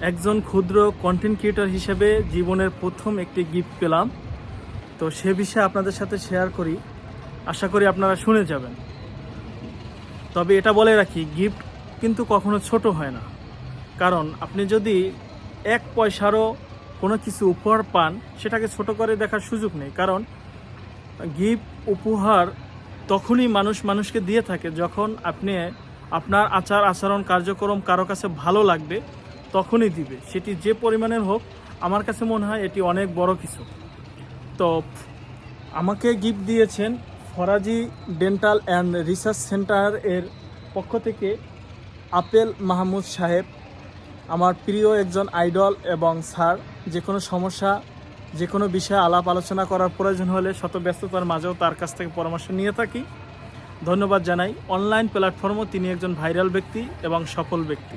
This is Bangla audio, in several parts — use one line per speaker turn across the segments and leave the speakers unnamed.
একজন ক্ষুদ্র কন্টেন্ট ক্রিয়েটর হিসেবে জীবনের প্রথম একটি গিফট পেলাম। তো সে বিষয়ে আপনাদের সাথে শেয়ার করি। আশা করি আপনারা শুনে যাবেন। তবে এটা বলে রাখি গিফট কিন্তু কখনো ছোট হয় না। কারণ আপনি যদি এক পয়সারও কোনো কিছু উপহার পান, সেটাকে ছোট করে দেখার সুযোগ নেই। কারণ গিফট উপহার তখনই মানুষ মানুষকে দিয়ে থাকে যখন আপনি আপনার আচার আচরণ কার্যক্রম কারও কাছে ভালো লাগবে তখনই দিবে। সেটি যে পরিমাণের হোক, আমার কাছে মনে হয় এটি অনেক বড় কিছু। তো, আমাকে গিফট দিয়েছেন Faraji dental and research center এর পক্ষ থেকে আপেল মাহমুদ সাহেব, আমার প্রিয় একজন আইডল এবং স্যার। যে কোনো সমস্যা যে কোনো বিষয়ে আলাপ আলোচনা করার প্রয়োজন হলে শত ব্যস্ততার মাঝেও তার কাছ থেকে পরামর্শ নিয়ে থাকি। ধন্যবাদ জানাই। অনলাইন প্ল্যাটফর্মও তিনি একজন ভাইরাল ব্যক্তি এবং সফল ব্যক্তি।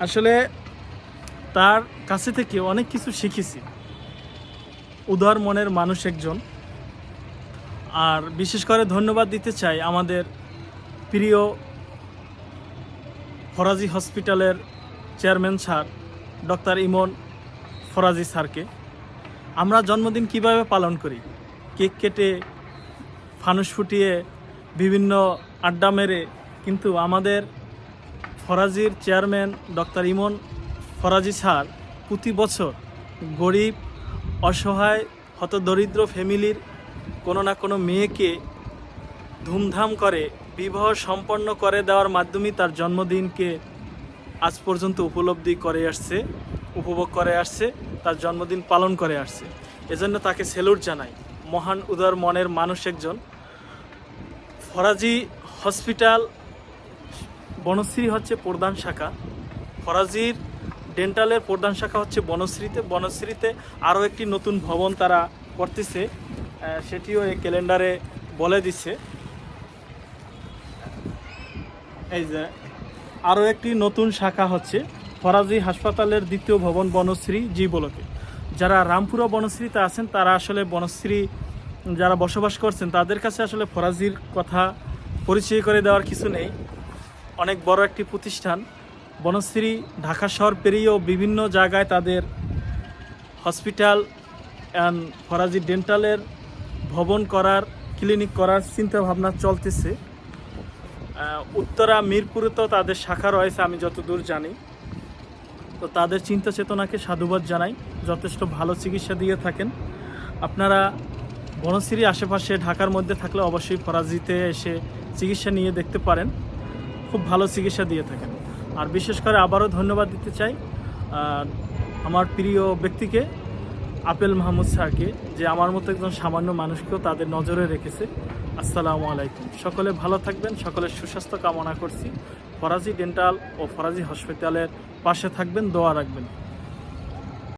আসলে তার কাছে থেকে অনেক কিছু শিখেছি। উদার মনের মানুষ একজন। আর বিশেষ করে ধন্যবাদ দিতে চাই আমাদের প্রিয় ফরাজি হসপিটালের chairman sir, doctor Emon Faraji স্যারকে। আমরা জন্মদিন কীভাবে পালন করি? কেক কেটে, ফানুস ফুটিয়ে, বিভিন্ন আড্ডা মেরে, কিন্তু আমাদের ফরাজির chairman doctor Emon Faraji sir প্রতি বছর গরিব, অসহায়, হতদরিদ্র ফ্যামিলির কোনো না কোনো মেয়েকে ধুমধাম করে বিবাহ সম্পন্ন করে দেওয়ার মাধ্যমে তার জন্মদিনকে আজ পর্যন্ত উপলব্ধি করে আসছে, উপভোগ করে আসছে, তার জন্মদিন পালন করে আসছে। এজন্য তাকে সেলুট জানাই। মহান উদার মনের মানুষ একজন। ফরাজি হসপিটাল বনশ্রী হচ্ছে প্রধান শাখা। ফরাজির ডেন্টালের প্রধান শাখা হচ্ছে বনশ্রীতে। বনশ্রীতে আরও একটি নতুন ভবন তারা করতেছে সেটিও এই ক্যালেন্ডারে বলে দিচ্ছে। এই যে, আরও একটি নতুন শাখা হচ্ছে ফরাজি হাসপাতালের দ্বিতীয় ভবন বনশ্রী জি বলকে। যারা রামপুরা বনশ্রীতে আছেন, তারা আসলে বনশ্রী যারা বসবাস করছেন, তাদের কাছে আসলে ফরাজির কথা পরিচয় করে দেওয়ার কিছু নেই। অনেক বড় একটি প্রতিষ্ঠান। বনশ্রী, ঢাকা শহর পেরিয়েও বিভিন্ন জায়গায় তাদের হসপিটাল অ্যান্ড ফরাজি ডেন্টালের ভবন করার, ক্লিনিক করার চিন্তা ভাবনা চলতেছে উত্তরা, মিরপুরে তো তাদের শাখা রয়েছে, আমি যতদূর জানি। তো তাদের চিন্তা চেতনাকে সাধুবাদ জানাই, যথেষ্ট ভালো চিকিৎসা দিয়ে থাকেন। আপনারা বনশ্রী আশেপাশে ঢাকার মধ্যে থাকলে অবশ্যই ফরাজিতে এসে চিকিৎসা নিয়ে দেখতে পারেন। খুব ভালো চিকিৎসা দিয়ে থাকেন। আর বিশেষ করে আবারও ধন্যবাদ দিতে চাই আমার প্রিয় ব্যক্তিকে, আপেল মাহমুদ স্যারকে, যে আমার মতো একজন সামান্য মানুষকেও তাদের নজরে রেখেছে। আসসালামু আলাইকুম। সকলে ভালো থাকবেন, সকলের সুস্বাস্থ্য কামনা করছি। ফরাজি ডেন্টাল ও ফরাজি হসপিটালের পাশে থাকবেন, দোয়া রাখবেন।